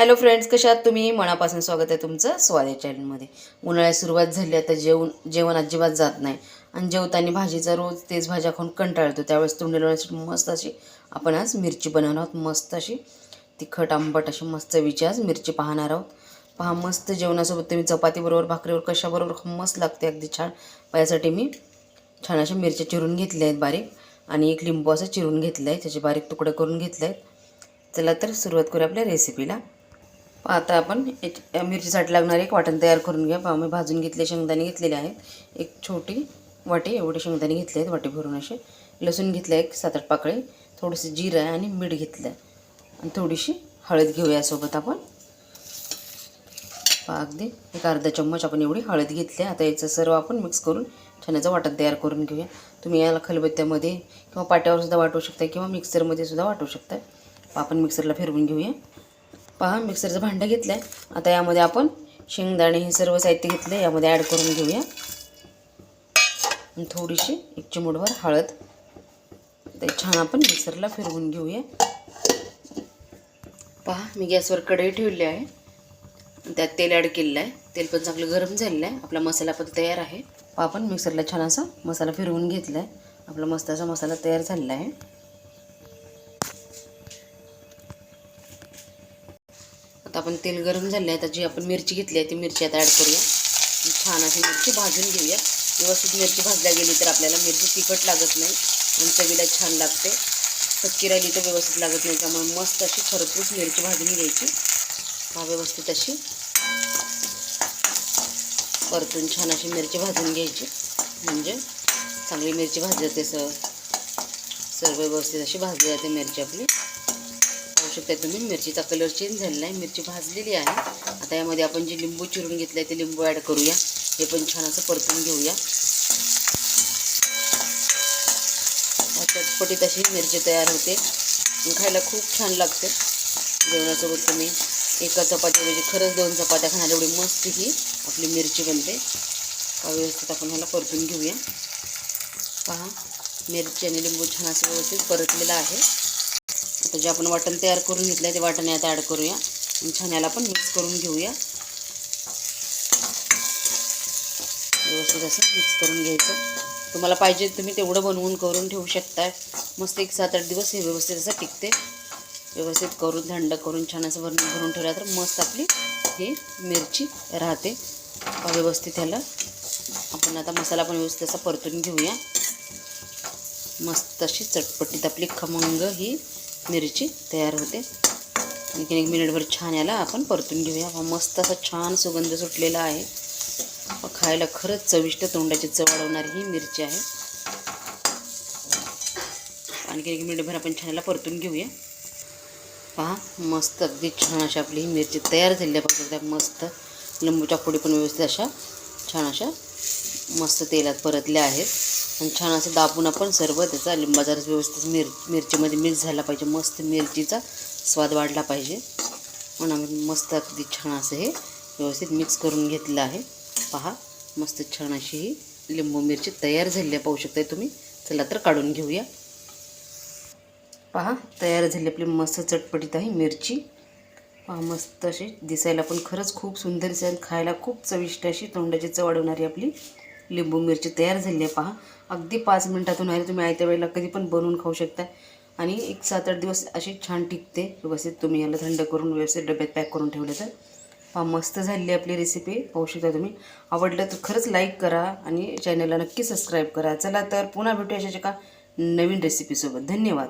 Hello friends कशा तुम्ही? मनापासून स्वागत आहे तुमचं स्वादे चॅनलमध्ये. उन्हाळ्यात सुरुवात झाली आता जेवण जेवण अजिबात जात नाही. आणि जेवताना भाजीचा रोज तेच भाज्या खाऊन कंटाळतो. त्यावेळेस तोंडी लावण्यासाठी मस्त अशी आपण आज मिरची बनवणार आहोत मस्त अशी. तिखट आंबट अशी मस्त विची आज मिरची पाहणार आहोत. पहा मस्त जेवणासोबत तुम्ही चपातीबरोबर भाकरीवर कशाबरोबर मस्त लागते अगदी छान. यासाठी मी छान अशा मिरच्या चिरून घेतल्या आहेत बारीक. आणि एक लिंबू असं चिरून घेतलं आहे त्याचे बारीक तुकडे करून घेतले आहेत चला तर सुरुवात करूया आपल्या रेसिपीला आता आपण एक मिरचीसाठी लागणारे एक वाटण तयार करून घ्या. पहा मी भाजून घेतले शेंगदाणे घेतलेले आहेत. एक छोटी वाटी एवढे शेंगदाणे घेतले आहेत वाटी भरून असे. लसूण घेतलं आहे एक सात आठ पाकळी. थोडंसं जिरं आहे आणि मीठ घेतलं. आहे आणि थोडीशी हळद घेऊयासोबत आपण. पहा अगदी एक अर्धा चम्मच आपण एवढी हळद घेतली. आहे आता याचं सर्व आपण मिक्स करून छान याचं वाटण तयार करून घेऊया. तुम्ही याला खलबत्त्यामध्ये किंवा पाट्यावर सुद्धा वाटू शकता किंवा मिक्सरमध्ये सुद्धा वाटू शकता आपण मिक्सरला फिरवून घेऊया. पहा मिक्सरचं भांडं घेतलं आहे आता यामध्ये आपण शेंगदाणे हे सर्व साहित्य घेतलं आहे यामध्ये ॲड करून घेऊया. आणि थोडीशी एक चिमूटभर हळद. ते छान आपण मिक्सरला फिरवून घेऊया. पहा मी गॅसवर कढई ठेवली आहे. त्यात तेल ॲड केलेलं आहे तेल पण चांगलं गरम झालेलं आहे आपला मसाला पण तयार आहे. पहा आपण मिक्सरला छान असा मसाला फिरवून घेतला आहे आपला मस्त असा मसाला तयार झालेला आहे. आपण तेल गरम झाले आहे आता जी आपण मिरची घेतली आहे ती मिरची आता ॲड करूया. छान अशी मिरची भाजून घेऊया. व्यवस्थित मिरची भाजल्या गेली तर आपल्याला मिरची तिखट लागत नाही आणि चवीला छान लागते. कच्ची राहिली तर व्यवस्थित लागत नाही त्यामुळे मस्त अशी खरपूस मिरची भाजून घ्यायची. हा व्यवस्थित अशी परतून छान अशी मिरची भाजून घ्यायची. म्हणजे चांगली मिरची भाजते जाते सर्व व्यवस्थित अशी भाजली जाते मिरची आपली. पाहू शकता तुम्ही. मिरचीचा कलर चेंज झालेला आहे. मिरची भाजलेली आहे. आता यामध्ये आपण जे लिंबू चिरून घेतलं आहे ते लिंबू ॲड करूया. हे पण छान असं परतून घेऊया. चटपटीत अशी मिरची तयार होते. खायला खूप छान लागते. जेवणासोबत तुम्ही एका चपातीऐवजी म्हणजे खरंच दोन चपात्या खाण्याला एवढी मस्त ही आपली मिरची बनते. का व्यवस्थित आपण ह्याला परतून घेऊया. पहा मिरची आणि लिंबू छान असं व्यवस्थित परतलेलं आहे. आता जे आपण वाटण तयार करून घेतलं आहे ते वाटण यात ॲड करूया. आणि छान याला पण मिक्स करून घेऊया. व्यवस्थित असं मिक्स करून घ्यायचं. तुम्हाला पाहिजे तुम्ही तेवढं बनवून करून ठेवू शकताय. मस्त एक सात आठ दिवस हे व्यवस्थित असं टिकते. व्यवस्थित करून थंड करून छान असं भरून भरून ठेवला तर मस्त आपली ही मिरची राहते. व्यवस्थित ह्याला आपण आता मसाला पण व्यवस्थित असा परतून घेऊया. मस्त अशी चटपटीत आपली खमंग ही मिरची तयार होते. आणखी एक मिनिटभर छान याला आपण परतून घेऊया. मस्त असा छान सुगंध सुटलेला आहे. खायला खरंच चविष्ट तोंडाची चव वाढवणारी ही मिरची आहे. आणखी एक मिनिटभर आपण छान याला परतून घेऊया. पहा मस्त अगदी छान अशा आपली ही मिरची तयार झालेल्या आहे. मस्त. लिंबूच्या पुढे पण व्यवस्थित अशा छान अशा मस्त तेलात परतल्या आहेत. आणि छान असं दाबून आपण सर्व त्याचा लिंबाचा रस व्यवस्थित मिर मिरचीमध्ये मिक्स झाला पाहिजे. मस्त मिरचीचा स्वाद वाढला पाहिजे. म्हणून आम्ही मस्त अगदी छान असं हे व्यवस्थित मिक्स करून घेतलं आहे. पहा मस्त छान अशी ही लिंबू मिरची तयार झालेली आहे. पाहू शकताय तुम्ही. चला तर काढून घेऊया. पहा तयार झाली आपली मस्त चटपटीत आहे मिरची. पहा मस्त अशी दिसायला पण खरंच खूप सुंदर दिसेल खायला खूप चविष्ट अशी तोंडाची चव वाढवणारी आपली लिंबू मिरची तयार झाली आहे पहा. अगदी पाच मिनटातून आहे तुम्ही आयत्या वेळेला कधी पण बनवून खाऊ शकता. आणि एक सात आठ दिवस अशी छान टिकते व्यवस्थित तुम्ही याला थंड करून व्यवस्थित डब्यात पॅक करून ठेवलं तर. पहा मस्त झालेली आपली रेसिपी पाहू शकता तुम्ही. आवडलं तर खरंच लाईक करा आणि चॅनलला नक्की सबस्क्राईब करा. चला तर पुन्हा भेटू अशाच्या का नवीन रेसिपीसोबत धन्यवाद.